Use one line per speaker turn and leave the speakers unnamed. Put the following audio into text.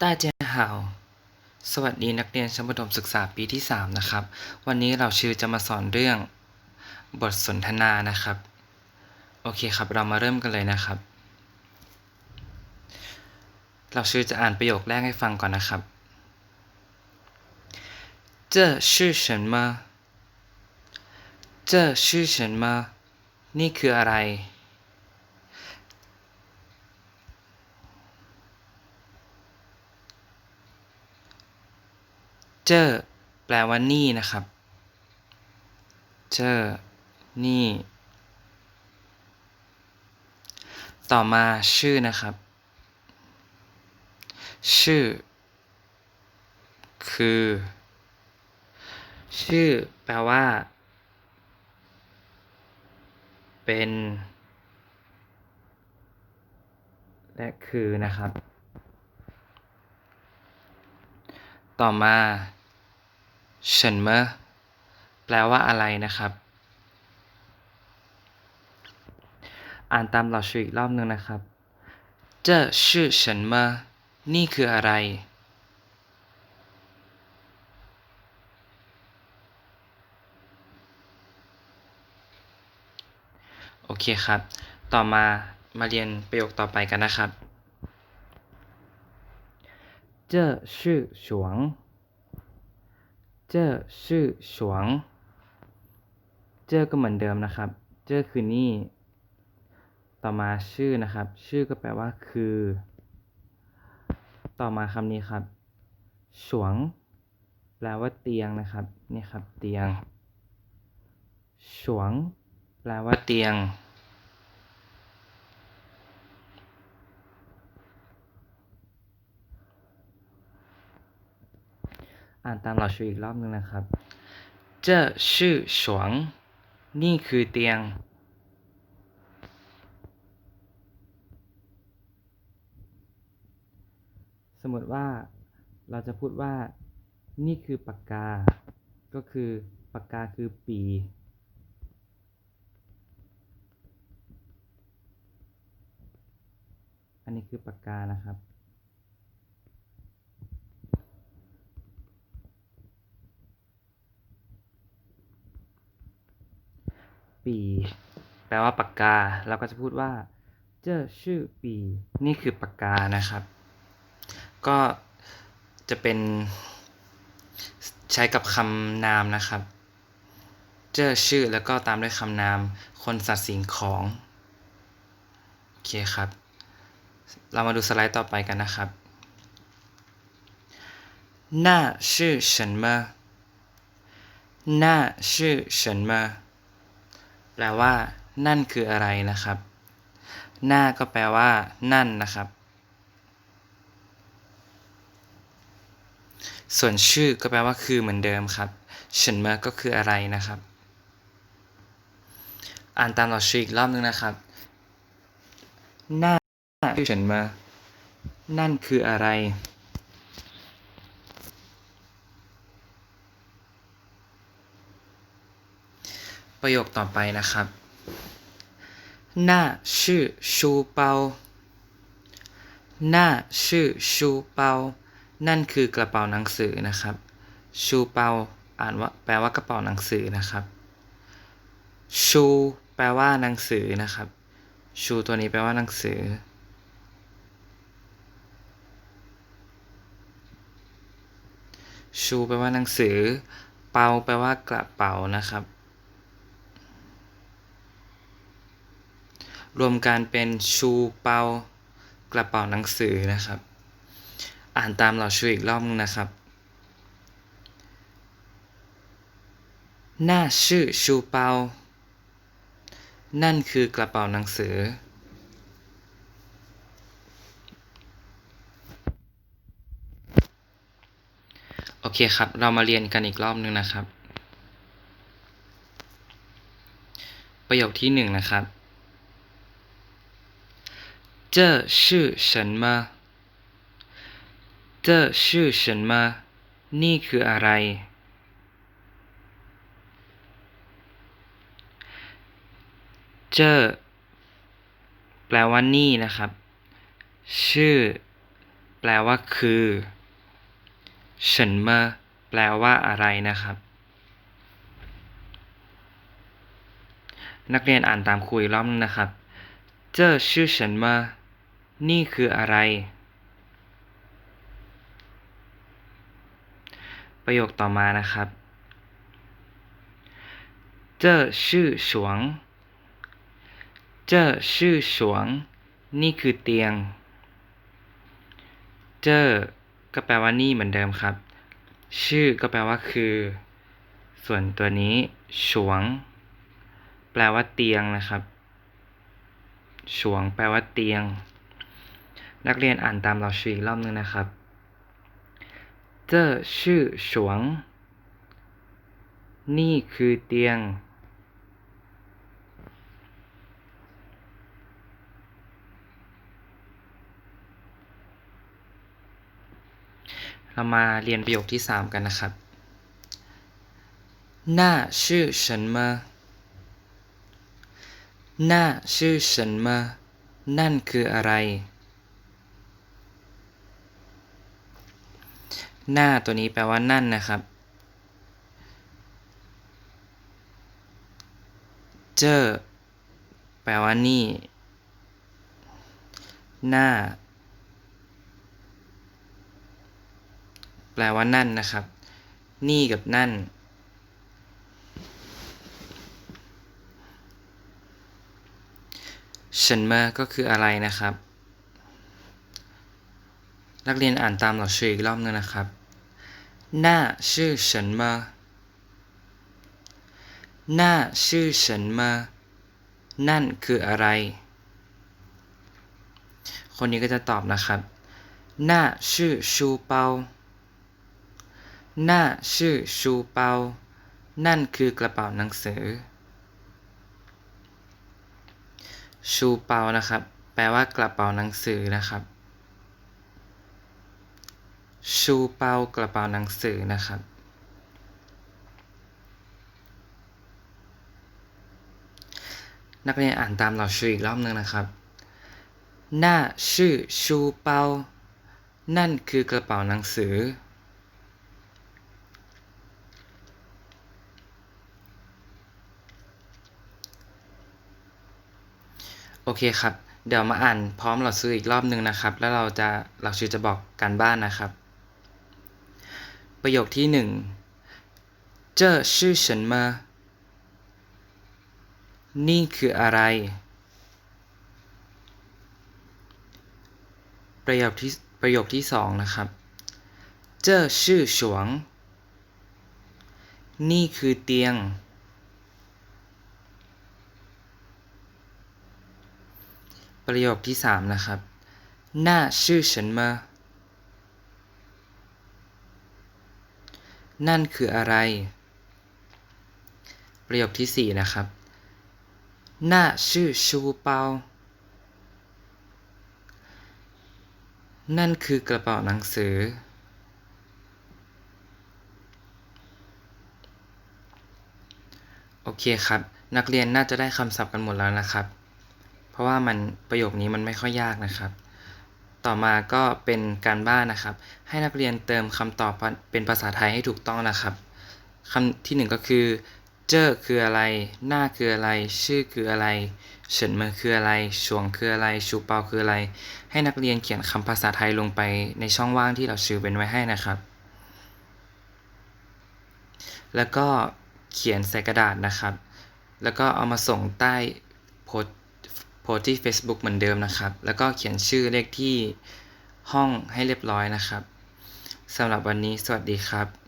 ต้าเจียหาวสวัสดีนักเรียนชั้นประถมศึกษาปีที่ 3 นะครับ วันนี้เราชื่อจะมาสอนเรื่องบทสนทนานะครับ โอเคครับ เรามาเริ่มกันเลยนะครับ เราชื่อจะอ่านประโยคแรกให้ฟังก่อนนะครับ这是什么这是什么นี่คืออะไร เจอแปลว่านี่นะครับ เจอ นี่ ต่อมาชื่อนะครับ ชื่อ คือ ชื่อ แปลว่า เป็น และคือนะครับ ต่อมา ฉันเมอแปลว่าอะไรนะครับ อ่านตามเหล่าชื่ออีกรอบนึงนะครับ เจอชื่อฉันเมอนี่คืออะไร โอเคครับ ต่อมามาเรียนประโยคต่อไปกันนะครับ เจอชื่อฉวง เจอก็เหมือนเดิมนะครับ เจอคือนี่ ต่อมาชื่อนะครับ ชื่อก็แปลว่าคือ ต่อมาคำนี้ครับ ฉวง แปลว่าเตียงนะครับ นี่ครับ เตียง ฉวง แปลว่าเตียง อ่านตามหลักชูอีกรอบนึงนะครับเจ้าชื่อสวง นี่คือเตียง สมมติว่าเราจะพูดว่า นี่คือปากกา ก็คือปากกาคือปี อันนี้คือปากกานะครับ ปีแปลว่าปากกา เราก็จะพูดว่า เจ้าชื่อปี นี่คือปากกานะครับ ก็จะเป็นใช้กับคำนามนะครับ เจ้าชื่อแล้วก็ตามด้วยคำนาม คนสัตว์สิ่งของ โอเคครับ เรามาดูสไลด์ต่อไปกันนะครับหน้าชื่อฉันมาหน้าชื่อฉันมา แปลว่า นั่นคืออะไรนะครับ หน้าก็แปลว่า นั่นนะครับ ส่วนชื่อก็แปลว่าคือเหมือนเดิมครับเฉินเมอก็คืออะไรนะครับ อ่านตามเราชื่ออีกรอบนึงนะครับ หน้าชื่อเฉินเมอนั่นคืออะไร ประโยคต่อไปนะครับหน้าชื่อชูเปาหน้าชื่อชูเปา นั่นคือกระเป๋าหนังสือนะครับ ชูเปา อ่านว่าแปลว่ากระเป๋าหนังสือนะครับ ชู แปลว่าหนังสือนะครับ ชูตัวนี้แปลว่าหนังสือ ชูแปลว่าหนังสือ เปาแปลว่ากระเป๋านะครับ รวมการเป็นชูเปากระเป๋าหนังสือนะครับ อ่านตามเราชื่ออีกรอบนึงนะครับหน้าชื่อชูเปา นั่นคือกระเป๋าหนังสือ โอเคครับ เรามาเรียนกันอีกรอบนึงนะครับ ประโยคที่หนึ่งนะครับ เจ้อชื่อฉันมา เจ้อชื่อฉันมา นี่คืออะไร เจ้อแปลว่านี่นะครับ ชื่อ แปลว่าคือฉันมาแปลว่าอะไรนะครับ นักเรียนอ่านตามคุยรอบนึงนะครับ เจ้อชื่อฉันมา คืออะไร ประโยคต่อมานะครับ这是床这是床นี่คือเตียง เจอก็แปลว่านี่เหมือนเดิมครับ ชื่อก็แปลว่าคือ ส่วนตัวนี้ฉวง แปลว่าเตียงนะครับฉวง แปลว่าเตียง นักเรียนอ่านตามเราชีกรอบนึงนะครับเจ้อชื่อฉวง นี่คือเตียง เรามาเรียนประโยคที่สามกันนะครับ หน้าชื่อฉันมาหน้าชื่อฉันมานั่นคืออะไร หน้าตัวนี้แปลว่านั่นนะครับ เจอ แปลว่านี่ หน้า แปลว่านั่นนะครับ นี่กับนั่น ฉันเมาก็คืออะไรนะครับ นักเรียนอ่านตามเราชื่ออีกรอบนึงนะครับ หน้าชื่อฉันมา หน้าชื่อฉันมา นั่นคืออะไร คนนี้ก็จะตอบนะครับ หน้าชื่อชูเปา หน้าชื่อชูเปา นั่นคือกระเป๋าหนังสือ ชูเปานะครับ แปลว่ากระเป๋าหนังสือนะครับ ชูเปากระเป๋าหนังสือนะครับ นักเรียนอ่านตามเราชื่ออีกรอบนึงนะครับ หน้าชื่อชูเปา นั่นคือกระเป๋าหนังสือ โอเคครับเดี๋ยวมาอ่านพร้อมเราซื้ออีกรอบหนึ่งนะครับ แล้วเราจะเราชื่อจะบอกการบ้านนะครับ ประโยคที่หนึ่งเจ้าชื่อฉันมา นี่คืออะไร ประโยคที่ประโยคที่สองนะครับเจ้าชื่อฉวง นี่คือเตียง ประโยคที่สามนะครับ หน้าชื่อฉันมา นั่นคืออะไร ประโยคที่ 4 นะครับน่าชื่อชูเปา นั่นคือกระเป๋าหนังสือ โอเคครับ นักเรียนน่าจะได้คำศัพท์กันหมดแล้วนะครับ เพราะว่ามันประโยคนี้มันไม่ค่อยยากนะครับ ต่อมาก็เป็นการบ้านนะครับ ให้นักเรียนเติมคำตอบเป็นภาษาไทยให้ถูกต้องนะครับคำที่หนึ่งก็คือ เจอคืออะไร หน้าคืออะไร ชื่อคืออะไรเฉินเมอคืออะไรชวงคืออะไร ชูเปาคืออะไร ให้นักเรียนเขียนคำภาษาไทยลงไปในช่องว่างที่เราชื่อเป็นไว้ให้นะครับ แล้วก็เขียนใส่กระดาษนะครับ แล้วก็เอามาส่งใต้โพส พสที่ Facebook เหมือนเดิมนะครับ แล้วก็เขียนชื่อเลขที่ห้องให้เรียบร้อยนะครับสำหรับวันนี้สวัสดีครับ